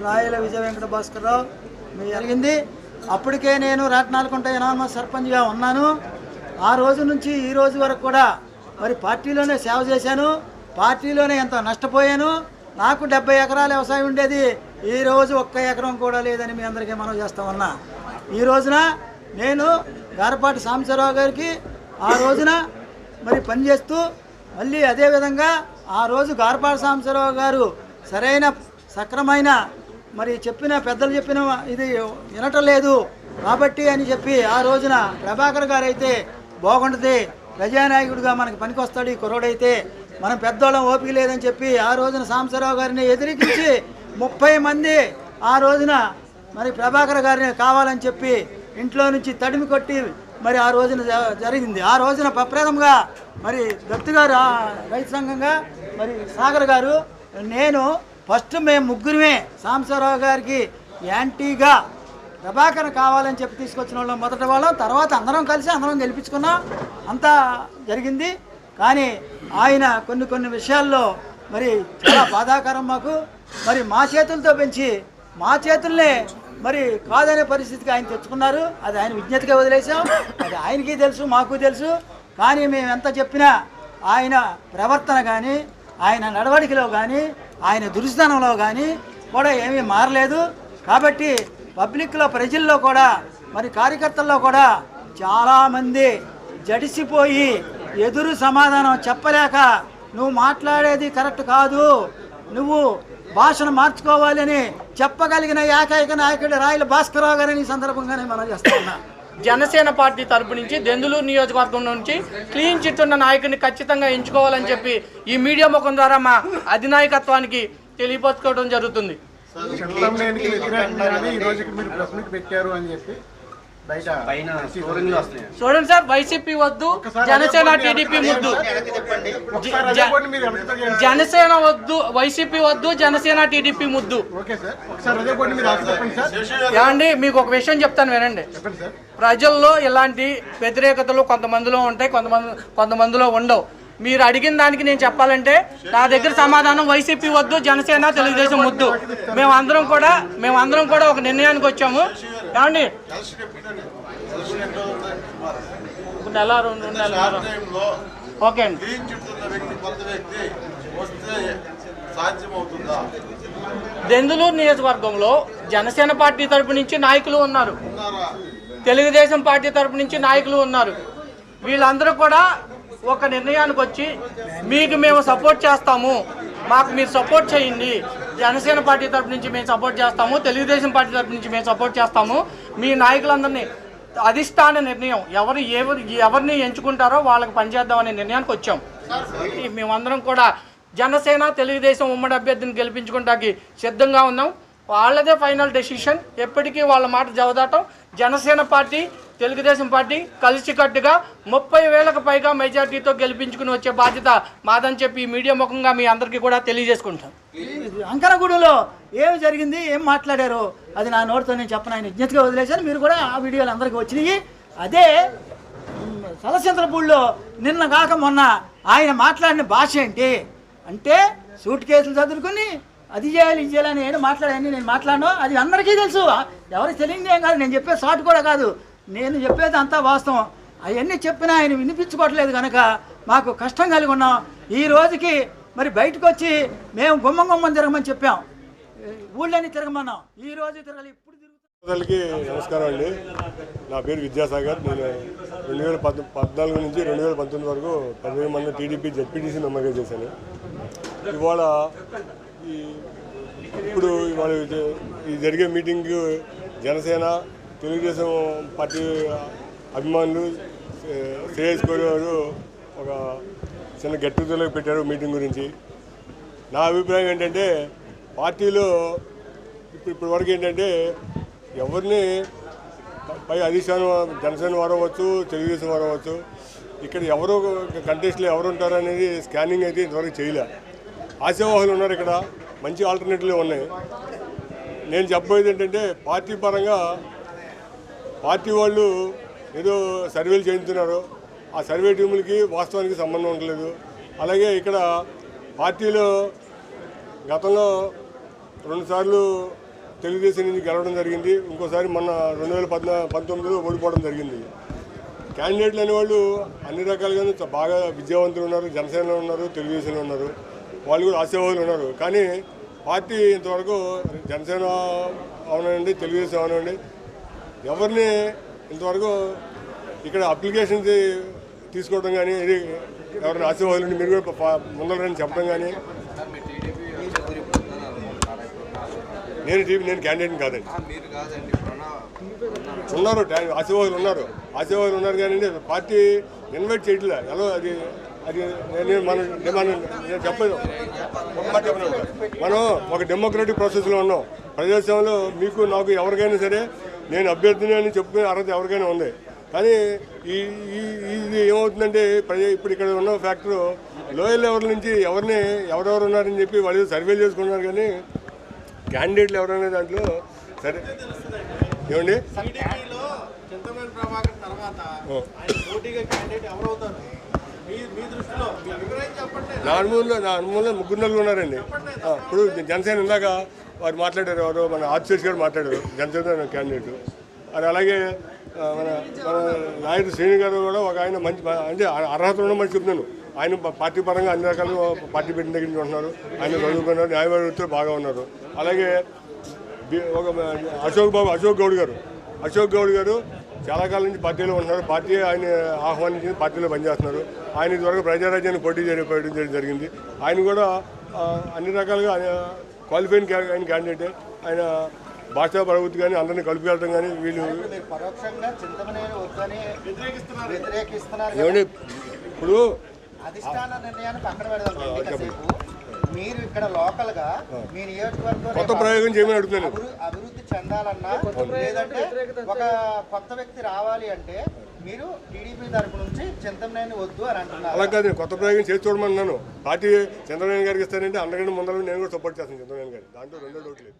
రాయల విజయ వెంకట భాస్కర్రావు మీ జరిగింది. అప్పటికే నేను రాట్నాలకుంట ఎనామా సర్పంచ్గా ఉన్నాను. ఆ రోజు నుంచి ఈ రోజు వరకు కూడా మరి పార్టీలోనే సేవ చేశాను. పార్టీలోనే ఎంతో నష్టపోయాను. నాకు డెబ్బై ఎకరాల వ్యవసాయం ఉండేది. ఈ రోజు ఒక్క ఎకరం కూడా లేదని మీ అందరికీ మనం చేస్తా ఉన్నా. ఈ రోజున నేను గారపాటి సాంబశివరావు గారికి ఆ రోజున మరి పనిచేస్తూ మళ్ళీ అదేవిధంగా ఆ రోజు గారపాటి సాంబశివరావు గారు సరైన సక్రమైన మరి చెప్పిన పెద్దలు చెప్పిన ఇది వినటలేదు. కాబట్టి అని చెప్పి ఆ రోజున ప్రభాకర్ గారు అయితే బాగుంటుంది. ప్రజానాయకుడిగా మనకి పనికొస్తాడు ఈ కుర్రోడైతే. మనం పెద్దోళ్ళం ఓపిక లేదని చెప్పి ఆ రోజున సాంబశివరావు గారిని ఎదిరించి ముప్పై మంది ఆ రోజున మరి ప్రభాకర్ గారిని కావాలని చెప్పి ఇంట్లో నుంచి తడిమి కొట్టి మరి ఆ రోజున జ- జరిగింది. ఆ రోజున ప్రప్రథంగా మరి దత్తు గారు రైతు సంఘంగా మరి సాగర్ గారు నేను ఫస్ట్ మేము ముగ్గురమే సాంబశివరావు గారికి యాంటీగా ప్రభాకర్ కావాలని చెప్పి తీసుకొచ్చిన వాళ్ళం మొదట వాళ్ళం. తర్వాత అందరం కలిసి అందరం గెలిపించుకున్నాం. అంతా జరిగింది. కానీ ఆయన కొన్ని కొన్ని విషయాల్లో మరి చాలా బాధాకరం మాకు. మరి మా చేతులతో పెంచి మా చేతుల్నే మరి కాదనే పరిస్థితికి ఆయన తెచ్చుకున్నారు. అది ఆయన విజ్ఞతగా వదిలేసాం అది ఆయనకి తెలుసు మాకు తెలుసు. కానీ మేము ఎంత చెప్పినా ఆయన ప్రవర్తన కానీ ఆయన నడవడికలో కానీ ఆయన దురుస్థానంలో కానీ కూడా ఏమీ మారలేదు. కాబట్టి పబ్లిక్లో ప్రజల్లో కూడా మరి కార్యకర్తల్లో కూడా చాలామంది జడిసిపోయి ఎదురు సమాధానం చెప్పలేక నువ్వు మాట్లాడేది కరెక్ట్ కాదు నువ్వు భాషను మార్చుకోవాలని చెప్పగలిగిన ఏకైక నాయకుడు రాయల భాస్కరరావు గారిని ఈ సందర్భంగానే మనం చేస్తున్నా జనసేన పార్టీ తరపు నుంచి దెందులూరు నియోజకవర్గం నుంచి క్లీన్ చిట్ ఉన్న నాయకుడిని ఖచ్చితంగా ఎంచుకోవాలని చెప్పి ఈ మీడియా ముఖం ద్వారా మా అధినాయకత్వానికి తెలియపరచుకోవడం జరుగుతుంది. చూడండి సార్ వైసీపీ వద్దు జనసేన టీడీపీ ముద్దు. జనసేన వద్దు వైసీపీ వద్దు జనసేన టీడీపీ ముద్దు. ఏమండి మీకు ఒక విషయం చెప్తాను వినండి. చెప్పండి సార్. ప్రజల్లో ఇలాంటి వ్యతిరేకతలు కొంతమందిలో ఉంటాయి కొంతమంది కొంతమందిలో ఉండవు. మీరు అడిగిన దానికి నేను చెప్పాలంటే నా దగ్గర సమాధానం వైసీపీ వద్దు జనసేన తెలుగుదేశం వద్దు మేమందరం కూడా మేమందరం కూడా ఒక నిర్ణయానికి వచ్చాము. ఏమండి? నెల రెండు నెలల టైంలో ఓకే అండి. దెందులూరు నియోజకవర్గంలో జనసేన పార్టీ తరపు నుంచి నాయకులు ఉన్నారు. ఉన్నారా? తెలుగుదేశం పార్టీ తరపు నుంచి నాయకులు ఉన్నారు. వీళ్ళందరూ కూడా ఒక నిర్ణయానికి వచ్చి మీకు మేము సపోర్ట్ చేస్తాము. మాకు మీరు సపోర్ట్ చేయండి. జనసేన పార్టీ తరపు నుంచి మేము సపోర్ట్ చేస్తాము తెలుగుదేశం పార్టీ తరపు నుంచి మేము సపోర్ట్ చేస్తాము. మీ నాయకులందరినీ అధిష్టాన నిర్ణయం ఎవరు ఎవరు ఎవరిని ఎంచుకుంటారో వాళ్ళకి పనిచేద్దామనే నిర్ణయానికి వచ్చాం. మేమందరం కూడా జనసేన తెలుగుదేశం ఉమ్మడి అభ్యర్థిని గెలిపించుకోవడానికి సిద్ధంగా ఉన్నాం. వాళ్ళదే ఫైనల్ డెసిషన్. ఎప్పటికీ వాళ్ళ మాట జవదాటం. జనసేన పార్టీ తెలుగుదేశం పార్టీ కలిసికట్టుగా ముప్పై వేలకు పైగా మెజార్టీతో గెలిపించుకుని వచ్చే బాధ్యత మాదని చెప్పి మీడియా ముఖంగా మీ అందరికీ కూడా తెలియజేసుకుంటాం అంకరగూడలో ఏమి జరిగింది ఏం మాట్లాడారు అది నా నోటితో నేను చెప్పను ఆయన విజ్ఞతగా వదిలేశాను మీరు కూడా ఆ వీడియోలు అందరికీ వచ్చినాయి. అదే సలసింతలపూడిలో నిన్న కాక మొన్న ఆయన మాట్లాడిన భాష ఏంటి? అంటే సూట్ కేసులు చదువుకుని అది చేయాలి ఇది చేయాలని నేను మాట్లాడాయని నేను మాట్లాడను అది అందరికీ తెలుసు. ఎవరికి తెలియదు ఏం కాదు నేను చెప్పే షార్ట్ కూడా కాదు. నేను చెప్పేది అంతా వాస్తవం. అవన్నీ చెప్పినా ఆయన వినిపించుకోవట్లేదు కనుక మాకు కష్టం కలిగి ఉన్నాం. ఈ రోజుకి మరి బయటకు వచ్చి మేము గుమ్మం గుమ్మం తిరగమని చెప్పాం. ఊళ్ళని తిరగమన్నాం. ఈ రోజు తిరగాలి ఇప్పుడు తిరుగుతాం నమస్కారం అండి. నా పేరు విద్యాసాగర్. నేను రెండు వేల పద్నాలుగు నుంచి రెండు వేల పంతొమ్మిది వరకు పదివేల మంది టీడీపీ జెడ్పీటీసీ మెంబర్గా చేశాను. ఇవాళ ఈ ఇప్పుడు ఇవాళ ఈ జరిగే మీటింగ్ జనసేన తెలుగుదేశం పార్టీ అభిమానులు శ్రేయస్ కోరి వారు ఒక చిన్న గెట్ పెట్టారు మీటింగ్ గురించి. నా అభిప్రాయం ఏంటంటే పార్టీలో ఇప్పుడు ఇప్పటి వరకు ఏంటంటే ఎవరిని పై అధిష్టానం జనసేన వారు అవ్వచ్చు తెలుగుదేశం వారు అవ్వచ్చు ఇక్కడ ఎవరు కంటెస్ట్లో ఎవరు ఉంటారు అనేది స్కానింగ్ అయితే ఇంతవరకు చేయలే. ఆశావాహులు ఉన్నారు ఇక్కడ మంచి ఆల్టర్నేటివ్లు ఉన్నాయి. నేను చెప్పబోయేది ఏంటంటే పార్టీ పరంగా పార్టీ వాళ్ళు ఏదో సర్వేలు చేయించున్నారు ఆ సర్వే టీములకి వాస్తవానికి సంబంధం ఉండలేదు. అలాగే ఇక్కడ పార్టీలో గతంలో రెండుసార్లు తెలుగుదేశం నుంచి గెలవడం జరిగింది. ఇంకోసారి మొన్న రెండు వేల పద్నా పంతొమ్మిదిలో ఓడిపోవడం జరిగింది. క్యాండిడేట్లు అనేవాళ్ళు అన్ని రకాలుగా బాగా విద్యావంతులు ఉన్నారు. జనసేనలో ఉన్నారు తెలుగుదేశంలో ఉన్నారు. వాళ్ళు కూడా ఆశావాదులు ఉన్నారు. కానీ పార్టీ ఇంతవరకు జనసేన అవునండి తెలుగుదేశం అవునండి ఎవరిని ఇంతవరకు ఇక్కడ అప్లికేషన్స్ తీసుకోవడం కానీ ఇది ఎవరైనా ఆశీర్వాదాలు మీరు కూడా ముందరని చెప్పడం కానీ. నేను టీవీ నేను క్యాండిడేట్ కాదండి. ఉన్నారు ఆశీర్వాదాలు ఉన్నారు. ఆశీర్వాదాలు ఉన్నారు కానీ పార్టీ ఇన్వైట్ చేయట్లే. ఎలా అది అది నేను మనం నేను మనం నేను చెప్పలేదు. మనం ఒక డెమోక్రటిక్ ప్రాసెస్లో ఉన్నాం. ప్రజాస్వామ్యంలో మీకు నాకు ఎవరికైనా సరే నేను అభ్యర్థిని అని చెప్పుకునే అర్హత ఎవరికైనా ఉంది. కానీ ఈ ఈ- ఇది ఏమవుతుందంటే ప్రజ ఇప్పుడు ఇక్కడ ఉన్న ఫ్యాక్టర్ లోయర్ లెవెల్ నుంచి ఎవరిని ఎవరెవరు ఉన్నారని చెప్పి వాళ్ళు సర్వే చేసుకున్నారు కానీ క్యాండిడేట్లు ఎవరనే దాంట్లో సరే. ఏమండి? తర్వాత నా అనుభవంలో నా అనుభవంలో ముగ్గురు నలుగురు ఉన్నారండి. ఇప్పుడు జనసేన ఇందాక వారు మాట్లాడారు ఎవరు మన ఆదిశేష్ గారు మాట్లాడారు జనసేన క్యాండిడేట్ అది అలాగే మన మన నాయుడు శ్రేణి గారు కూడా ఒక ఆయన మంచి అంటే అర్హత ఉన్న మనిషి చెప్తున్నాను. ఆయన పార్టీ పరంగా అన్ని రకాలుగా పార్టీ పెట్టిన దగ్గర నుంచి ఉంటున్నారు. ఆయన చదువుకున్నారు న్యాయవాదులతో బాగా ఉన్నారు. అలాగే ఒక అశోక్ బాబు అశోక్ గౌడ్ గారు. అశోక్ గౌడ్ గారు చాలా కాలం నుంచి పార్టీలో ఉంటున్నారు పార్టీ ఆయన ఆహ్వానించి పార్టీలో పనిచేస్తున్నారు. ఆయన ఇదివరకు ప్రజారాజ్యాన్ని పోటీ చేయడం చేయడం జరిగింది. ఆయన కూడా అన్ని రకాలుగా ఆయన క్వాలిఫైన్ క్యా- ఆయన క్యాండిడేటే. ఆయన భాషా ప్రవృత్తి కానీ అందరినీ కలిపి కానీ వీళ్ళు. ఏమంటే ఇప్పుడు అధిష్టాన నిర్ణయాన్ని పక్కన పెడదాం. కాసేపు మీరు ఇక్కడ లోకల్గా మీ నియోజకవర్గం కొత్త ప్రయోగం చేయమని అడుగుతున్నాను అభివృ- అభివృద్ధి చెందాలన్నా లేదంటే ఒక కొత్త వ్యక్తి రావాలి అంటే మీరు టీడీపీ తరపు నుంచి చింతమనేని వద్దు అని అంటున్నారు. అలా కాదు నేను కొత్త ప్రయోగం చేసి చూడమన్నాను. పార్టీ చంద్రబాబు గారికి ఇస్తానంటే అందరికంటే ముందర నేను కూడా సపోర్ట్ చేస్తాను చంద్రబాబు గారు దాంట్లో రెండో డౌట్ లేదు.